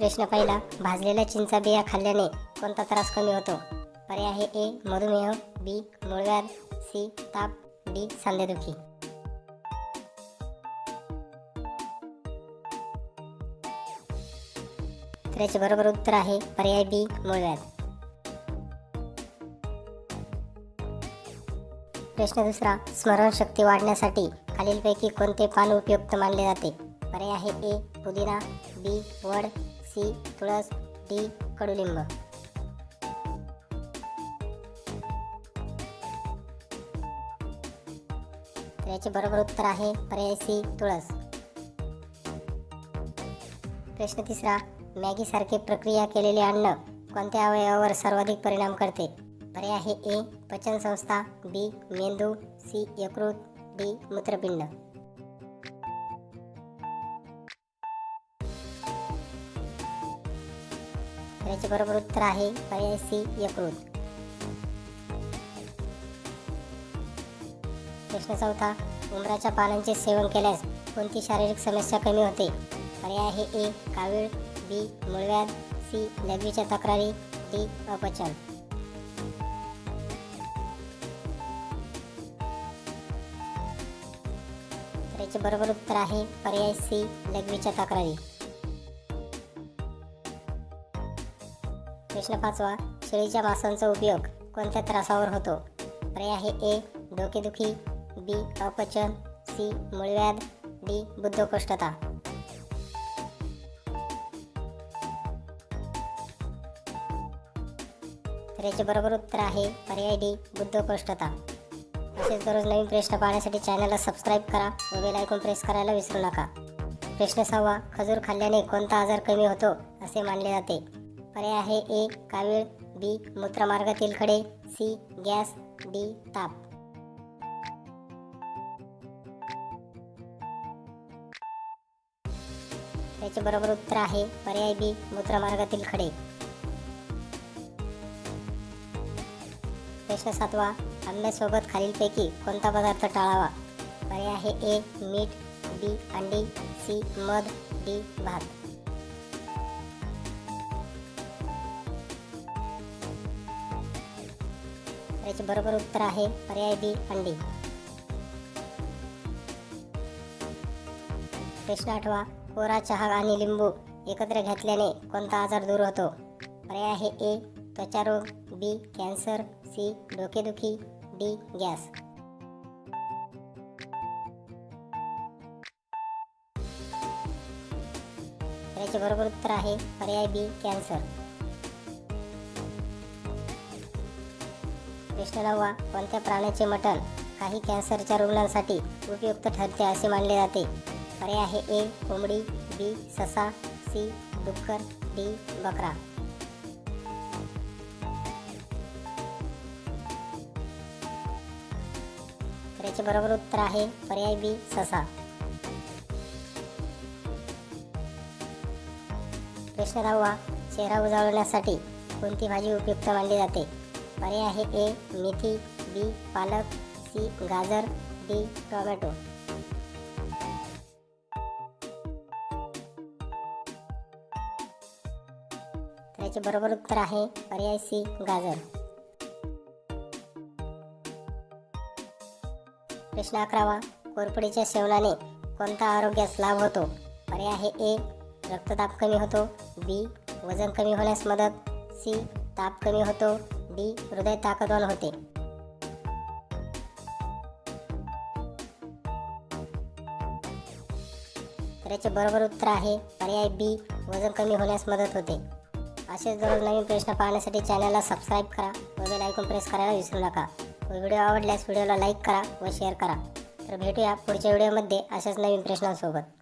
प्रश्न पहिला भाजलेल्या चिंचा बिया खाल्ल्याने कोणता त्रास कमी होतो? पर्याय आहे ए मधुमेह बी मुळव्याध सी ताप डी सांधेदुखी. तर याचे बरोबर उत्तर आहे पर्याय बी मुळव्याध. प्रश्न दुसरा स्मरणशक्ती वाढण्यासाठी खालीलपैकी कोणते पान उपयुक्त मानले जाते? पर्याय आहे ए पुदिना बी वड सी तुळस डी कडुलिंब. तर याचे बरोबर उत्तर आहे पर्याय सी तुळस. प्रश्न तिसरा मॅगी सारखे प्रक्रिया केलेले अन्न कोणत्या अवयवावर सर्वाधिक परिणाम करते? पर्याय आहे ए पचन संस्था बी मेंदू सी यकृत डी मूत्रपिंड. याचे बरोबर उत्तर आहे पर्याय सी यकृत. प्रश्न चौथा उमराच्या पानांचे सेवन केल्यास कोणती शारीरिक समस्या कमी होते? पर्याय आहे ए कावीळ बी मुळव्याध सी लघवीच्या तक्रारी डी अपचन. याचे बरोबर उत्तर आहे पर्याय सी लघवीच्या तक्रारी. प्रश्न पाचवा शेळीच्या मांसांचा उपयोग कोणत्या त्रासावर होतो? पर्याय आहे ए डोकेदुखी बी अपचन सी मूळव्याध डी बुद्धकोष्ठता. तर याचे बरोबर उत्तर आहे पर्याय डी बुद्धकोष्ठता. असेच दररोज नवीन प्रश्न पाहण्यासाठी चॅनलला सबस्क्राईब करा व बेल आयकॉन प्रेस करायला विसरू नका. प्रश्न सहावा खजूर खाल्ल्याने कोणता आजार कमी होतो असे मानले जाते. पर्याय आहे ए कावीळ बी मूत्रमार्गातील खडे सी गॅस डी ताप. त्याचे बरोबर उत्तर आहे पर्याय बी मूत्रमार्गातील खडे. प्रश्न सातवा आंब्यासोबत खालीलपैकी कोणता पदार्थ टाळावा? पर्याय आहे ए मीठ बी अंडी सी मध डी भात. याचे बरोबर उत्तर आहे पर्याय बी अंडी प्रश्न आठवा कोरा चहा आणि लिंबू एकत्र घेतल्याने कोणता आजार दूर होतो? पर्याय आहे ए त्वचारोग बी कॅन्सर सी डोकेदुखी डी गॅस. याचे बरोबर उत्तर आहे पर्याय बी कॅन्सर. प्रश्न नववा कोणत्या प्राण्याचे मटण काही कॅन्सरच्या रुग्णांसाठी उपयुक्त ठरते असे मानले जाते? पर्याय आहे ए कोंबडी बी ससा सी डुक्कर डी बकरा. तर याचे बरोबर उत्तर आहे पर्याय बी ससा. प्रश्न चेहरा उजळवण्यासाठी कोणती भाजी उपयुक्त मानली जाते? पर्याय आहे ए मेथी बी पालक सी गाजर डी टोमॅटो. तर याचे बरोबर उत्तर आहे पर्याय सी गाजर. प्रश्न अकरावा कोरपडीच्या सेवनाने कोणता आरोग्यास लाभ होतो? पर्याय आहे ए रक्तदाब कमी होतो बी वजन कमी होण्यास मदत सी ताप कमी होतो डी हृदय ताकदवाल होते. तर याचे बरोबर उत्तर आहे पर्याय बी वजन कमी होण्यास मदत होते. असेच दररोज नवीन प्रश्न पाहण्यासाठी चॅनलला सबस्क्राईब करा व बेल आयकॉन प्रेस करायला विसरू नका. व व्हिडिओ आवडल्यास व्हिडिओला लाईक करा व शेअर करा. तर भेटूया पुढच्या व्हिडिओमध्ये अशाच नवीन प्रश्नांसोबत.